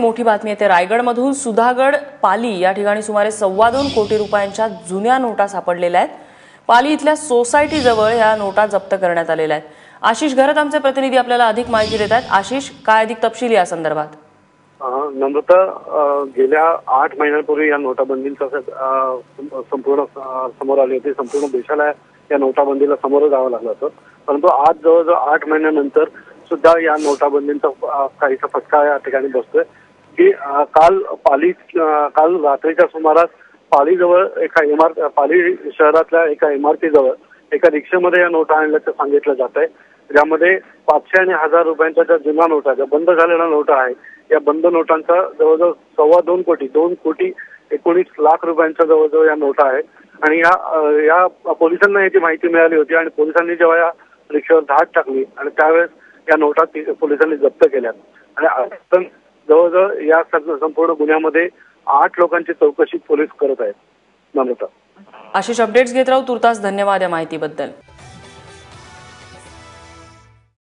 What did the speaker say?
मोठी बातमी येते. रायगडमधून सुधागड पाली या ठिकाणी सुमारे सव्वा दोन कोटी रुपयांच्या जुन्या नोटा सापडलेल्या आहेत. पाली इथल्या सोसायटीजवळ या नोटा जप्त करण्यात आलेल्या आहेत. आशिष घरत आमचे प्रतिनिधी आपल्याला अधिक माहिती देत आहेत. आशिष काय अधिक तपशील या संदर्भात? नम्रता गेल्या आठ महिन्यांपूर्वी या नोटाबंदीचा संपूर्ण समोर आली होती. संपूर्ण देशाला या नोटाबंदीला समोर जावं लागलं होतं. परंतु आज जवळजवळ आठ महिन्यानंतर सुद्धा या नोटाबंदीचा काहीसा फटका या ठिकाणी बसतोय. की काल पाली काल रात्रीच्या सुमारास पालीजवळ एका इमारत पाली शहरातल्या एका इमारतीजवळ एका रिक्षेमध्ये या नोटा आणल्याचं सांगितलं जात आहे. ज्यामध्ये पाचशे आणि हजार रुपयांच्या ज्या जुन्या नोटा ज्या बंद झालेल्या नोटा आहेत या बंद नोटांचा जवळजवळ सव्वा दोन कोटी दोन कोटी एकोणीस लाख रुपयांच्या जवळजवळ या नोटा आहेत आणि या या पोलिसांना याची माहिती मिळाली होती आणि पोलिसांनी जेव्हा या रिक्षेवर धाड टाकली आणि त्यावेळेस या नोटा पोलिसांनी जप्त केल्या आणि जवळजवळ या संपूर्ण गुन्ह्यामध्ये आठ लोकांची चौकशी पोलीस करत आहेत. नम्रता. आशिष अपडेट्स घेत राहू. तुर्तास धन्यवाद या माहितीबद्दल.